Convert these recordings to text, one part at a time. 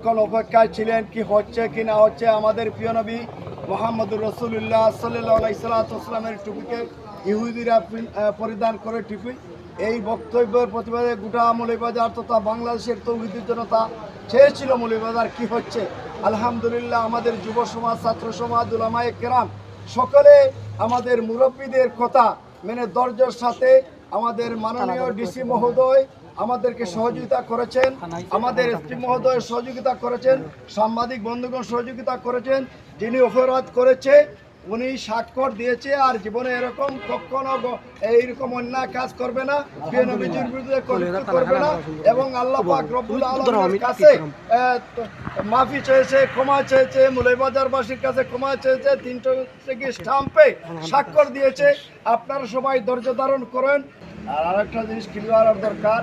সকল অপেক্ষায় ছিলেন কি হচ্ছে কি না হচ্ছে আমাদের প্রিয় নবী মোহাম্মদুর রসুল্লাহ সাল্লামের টুপিকে ইহুদিরা পরিধান করে টুপি। এই বক্তব্যের প্রতিবাদে গোটা মৌলিবাজার তথা বাংলাদেশের তৌহিদি জনতা চেয়েছিল মৌলিবাজার কি হচ্ছে? আলহামদুলিল্লাহ আমাদের যুব সমাজ ছাত্র সমাজ উলামায়ে কেরাম সকলে আমাদের মুরব্বীদের কথা মেনে দরজার সাথে আমাদের মাননীয় ডিসি মহোদয় আমাদেরকে সহযোগিতা করেছেন, আমাদের এসপি মহোদয় সহযোগিতা করেছেন, সাংবাদিক বন্ধুগণ সহযোগিতা করেছেন, যিনি অপরাধ করেছে, উনি স্বাক্ষর দিয়েছে, আর জীবনে এরকম কখনো এইরকম অন্যায় কাজ করবে না করবে না, এবং আল্লাহ কাছে মাফি চেয়েছে, ক্ষমা চেয়েছে, মুলাইবাজারবাসীর কাছে ক্ষমা চেয়েছে, তিনটে স্টাম্পে স্বাক্ষর দিয়েছে। আপনারা সবাই ধৈর্য ধারণ করেন আর আরেকটা জিনিস ক্লিয়ার দরকার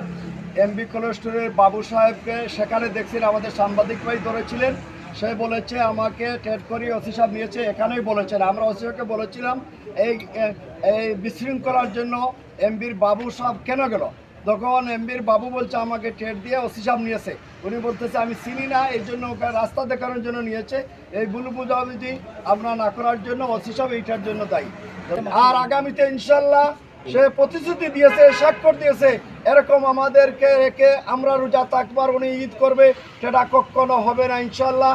এমবি কোলেস্টোরের বাবু সাহেবকে সেখানে দেখছেন, আমাদের সাংবাদিক ভাই ধরেছিলেন, সে বলেছে আমাকে টেট করি ওসি সাহেব নিয়েছে, এখানেই বলেছেন। আমরা ওসি সাহেবকে বলেছিলাম, এই এই বিশৃঙ্খলার জন্য এমবির বাবু সাহেব কেন গেল? তখন এমবির বাবু বলছে, আমাকে টেট দিয়ে ওসি সাহেব নিয়েছে। উনি বলতেছে, আমি চিনি না এই জন্য ওকে রাস্তা দেখানোর জন্য নিয়েছে। এই ভুল বুঝাবুঝি আপনার না করার জন্য ওসি সাহেব এইটার জন্য দায়ী। আর আগামীতে ইনশাল্লাহ সে প্রতিশ্রুতি দিয়েছে স্বাক্ষর দিয়েছে এরকম আমাদেরকে রেখে আমরা রোজা থাকবার উনি ঈদ করবে সেটা কখনো হবে না ইনশাল্লাহ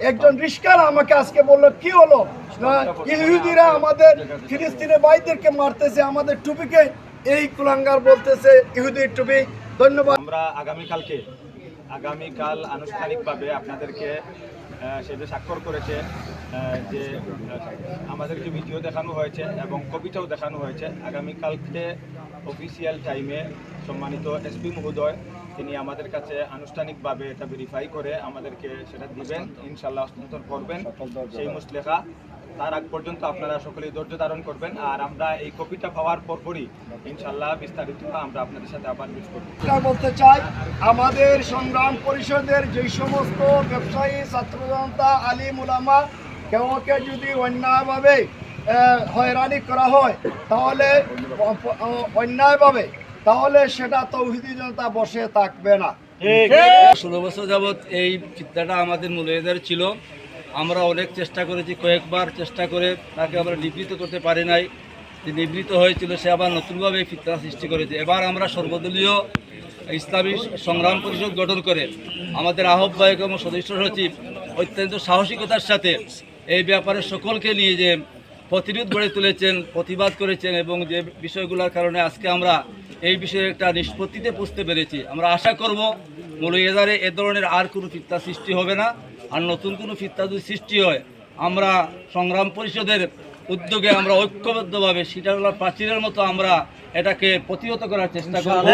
একজন রিস্কার আমাকে আজকে বলল কি হলো? ইহুদিরা আমাদের ফিলিস্তিনের ভাইদেরকে মারতেছে আমাদের টুপিকে। এই কুলাঙ্গার বলতেছে ইহুদির টুপি ধন্যবাদ। আমরা আগামীকালকে আগামীকাল আনুষ্ঠানিকভাবে আপনাদেরকে আহ, সেটা স্বাক্ষর করেছে যে আহ, আমাদের যে ভিডিও দেখানো হয়েছে এবং কবিতাও দেখানো হয়েছে। আগামীকালকে অফিসিয়াল টাইমে সম্মানিত এসপি মহোদয় তিনি আমাদের কাছে আনুষ্ঠানিকভাবে এটা ভেরিফাই করে আমাদেরকে সেটা দিবেন ইনশাল্লাহ হস্তান্তর করবেন সেই মুসলেখা। তার আগ পর্যন্ত আপনারা সকলেই ধৈর্য ধারণ করবেন আর আমরা এই কপিটা পাওয়ার পরপরই ইনশাল্লাহ বিস্তারিত আমরা আপনাদের সাথে আবার মিস করব। বলতে চাই আমাদের সংগ্রাম পরিষদের যে সমস্ত ব্যবসায়ী ছাত্র জনতা আলিম উলামা কেউকে যদি অন্যায়ভাবে হয়রানি করা হয় তাহলে অন্যায়ভাবে তাহলে সেটা তৌহিদি জনতা বসে থাকবে না। ষোলো বছর যাবৎ এই চিত্রাটা আমাদের মূল্যদের ছিল। আমরা অনেক চেষ্টা করেছি কয়েকবার চেষ্টা করে তাকে আমরা নিবৃত করতে পারি নাই। যে নিবৃত হয়েছিল সে আবার নতুনভাবে এই ফিতনা সৃষ্টি করেছে। এবার আমরা সর্বদলীয় ইসলামী সংগ্রাম পরিষদ গঠন করে আমাদের আহ্বায়ক এবং সদস্য সচিব অত্যন্ত সাহসিকতার সাথে এই ব্যাপারে সকলকে নিয়ে যে প্রতিরোধ গড়ে তুলেছেন প্রতিবাদ করেছেন এবং যে বিষয়গুলোর কারণে আজকে আমরা এই বিষয়ে একটা নিষ্পত্তিতে পুষতে পেরেছি। আমরা আশা করব মৌলবাজারে এ ধরনের আর কোনো ফিত্তা সৃষ্টি হবে না। আর নতুন কোনো ফিত্তা যদি সৃষ্টি হয় আমরা সংগ্রাম পরিষদের উদ্যোগে আমরা ঐক্যবদ্ধভাবে সিটারলা প্রাচীরের মতো আমরা এটাকে প্রতিহত করার চেষ্টা করব।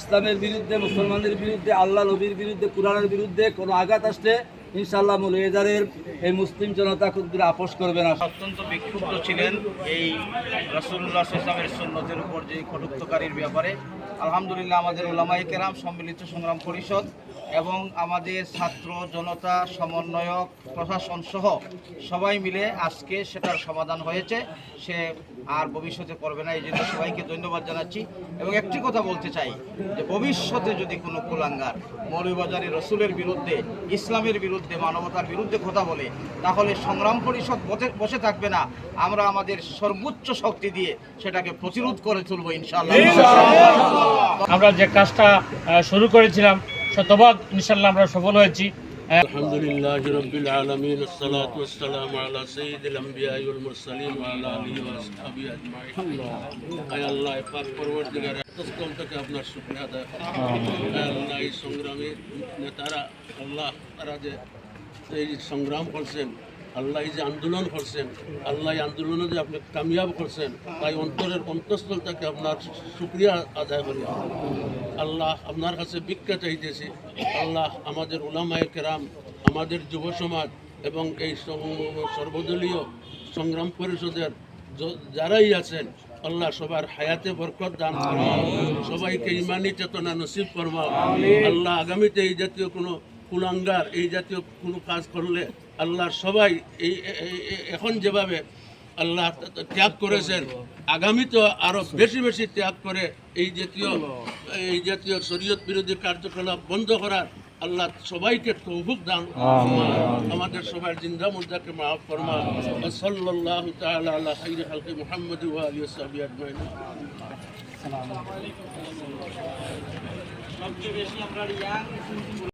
ইসলামের বিরুদ্ধে মুসলমানদের বিরুদ্ধে আল্লাহ নবীর বিরুদ্ধে কোরআনের বিরুদ্ধে কোনো আঘাত আসলে ইনশাআল্লাহ মুলিয়েদারের এই মুসলিম জনতা ক্ষুদ্র আপোষ করবে না। অত্যন্ত বিক্ষুব্ধ ছিলেন এই রসুল্লাহ ইসলামের সুন্নতের উপর যে কটুক্তকারীর ব্যাপারে আলহামদুলিল্লাহ আমাদের ওলামাই কেরাম সম্মিলিত সংগ্রাম পরিষদ এবং আমাদের ছাত্র জনতা, সমন্বয়ক, প্রশাসন সহ সবাই মিলে আজকে সেটার সমাধান হয়েছে। সে আর ভবিষ্যতে করবে না, এই জন্য সবাইকে ধন্যবাদ জানাচ্ছি। এবং একটি কথা বলতে চাই, যে ভবিষ্যতে যদি কোনো কুলাঙ্গার মৌলবাজারের রসুলের বিরুদ্ধে, ইসলামের বিরুদ্ধে, মানবতার বিরুদ্ধে কথা বলে, তাহলে সংগ্রাম পরিষদ বসে- বসে থাকবে না। আমরা আমাদের সর্বোচ্চ শক্তি দিয়ে সেটাকে প্রতিরোধ করে তুলবো ইনশাআল্লাহ। আমরা যে কাজটা শুরু করেছিলাম, শতভাগ ইনশাল্লাহ আমরা সফল হয়েছি। আপনার সংগ্রামে নেতারা, আল্লাহ সংগ্রাম করছেন আল্লাহ এই যে আন্দোলন করছেন আল্লাহ এই আন্দোলনে যে আপনি কামিয়াব করছেন তাই অন্তরের অন্তঃস্থল থেকে আপনার শুক্রিয়া আদায় করি আল্লাহ আপনার কাছে ভিক্ষা চাইতেছি। আল্লাহ আমাদের ওলামায় কেরাম আমাদের যুব সমাজ এবং এই সর্বদলীয় সংগ্রাম পরিষদের যারাই আছেন আল্লাহ সবার হায়াতে বরকত দান ফরমাও সবাইকে ইমানি চেতনা নসিব ফরমাও আল্লাহ আগামীতে এই জাতীয় কোনো কুলাঙ্গার এই জাতীয় কোনো কাজ করলে আল্লাহর সবাই এই এখন যেভাবে আল্লাহ ত্যাগ করেছেন আগামীতে আরও বেশি বেশি ত্যাগ করে এই জাতীয় এই জাতীয় শরীয়ত বিরোধী কার্যকলাপ বন্ধ করার আল্লাহ সবাইকে তৌফুক দান আমাদের সবার জিন্দা মুদাকে মাফ ফরমা সাল্লাল্লাহু তাআলা আলা খাইরি খালকি মুহাম্মদ ওয়া আলিহি ওয়া সাহবিহি আজমাইন। সবচেয়ে বেশি আমরা ইয়াং